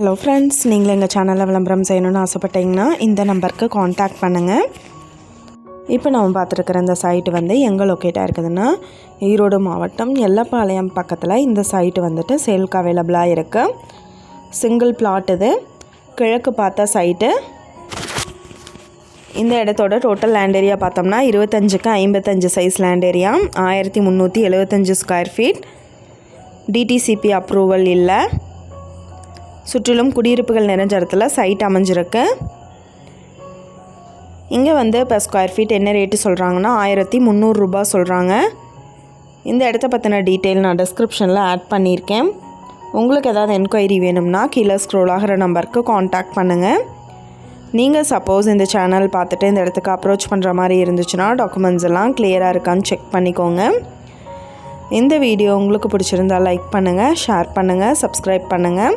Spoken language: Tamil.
ஹலோ ஃப்ரெண்ட்ஸ் நீங்கள் எங்கள் சேனலில் விளம்பரம் செய்யணும்னு ஆசைப்பட்டீங்கன்னா இந்த நம்பருக்கு காண்டாக்ட் பண்ணுங்கள் இப்போ நம்ம பார்த்துருக்குற இந்த சைட்டு வந்து எங்கே லொக்கேட்டாக இருக்குதுன்னா ஈரோடு மாவட்டம் எல்லப்பாளையம் பக்கத்தில் இந்த சைட்டு வந்துட்டு சேல்க்கு அவைலபிளாக இருக்குது சிங்கிள் பிளாட் இது. கிழக்கு பார்த்த சைட்டு இந்த இடத்தோட டோட்டல் லேண்ட் ஏரியா பார்த்தோம்னா இருபத்தஞ்சுக்கு ஐம்பத்தஞ்சு சைஸ் லேண்ட் ஏரியா ஆயிரத்தி முந்நூற்றி எழுபத்தஞ்சு ஸ்கொயர் ஃபீட் டிடிசிபி அப்ரூவல் இல்லை. சுற்றிலும் குடியிருப்புகள் நிறைஞ்ச இடத்துல சைட் அமைஞ்சிருக்கு. இங்கே வந்து இப்போ ஸ்கொயர் ஃபீட் என்ன ரேட்டு சொல்கிறாங்கன்னா ஆயிரத்தி முந்நூறுரூபா சொல்கிறாங்க இந்த இடத்த பற்றின டீட்டெயில் நான் டிஸ்கிரிப்ஷனில் ஆட் பண்ணியிருக்கேன். உங்களுக்கு ஏதாவது என்கொயரி வேணும்னா கீழே ஸ்க்ரோல் ஆகிற நம்பருக்கு காண்டாக்ட் பண்ணுங்கள் நீங்கள் சப்போஸ் இந்த சேனல் பார்த்துட்டு இந்த இடத்துக்கு அப்ரோச் பண்ணுற மாதிரி இருந்துச்சுன்னா டாக்குமெண்ட்ஸ் எல்லாம் கிளியராக இருக்கான்னு செக் பண்ணிக்கோங்க. இந்த வீடியோ உங்களுக்கு பிடிச்சிருந்தா லைக் பண்ணுங்கள் ஷேர் பண்ணுங்கள் சப்ஸ்கிரைப் பண்ணுங்கள்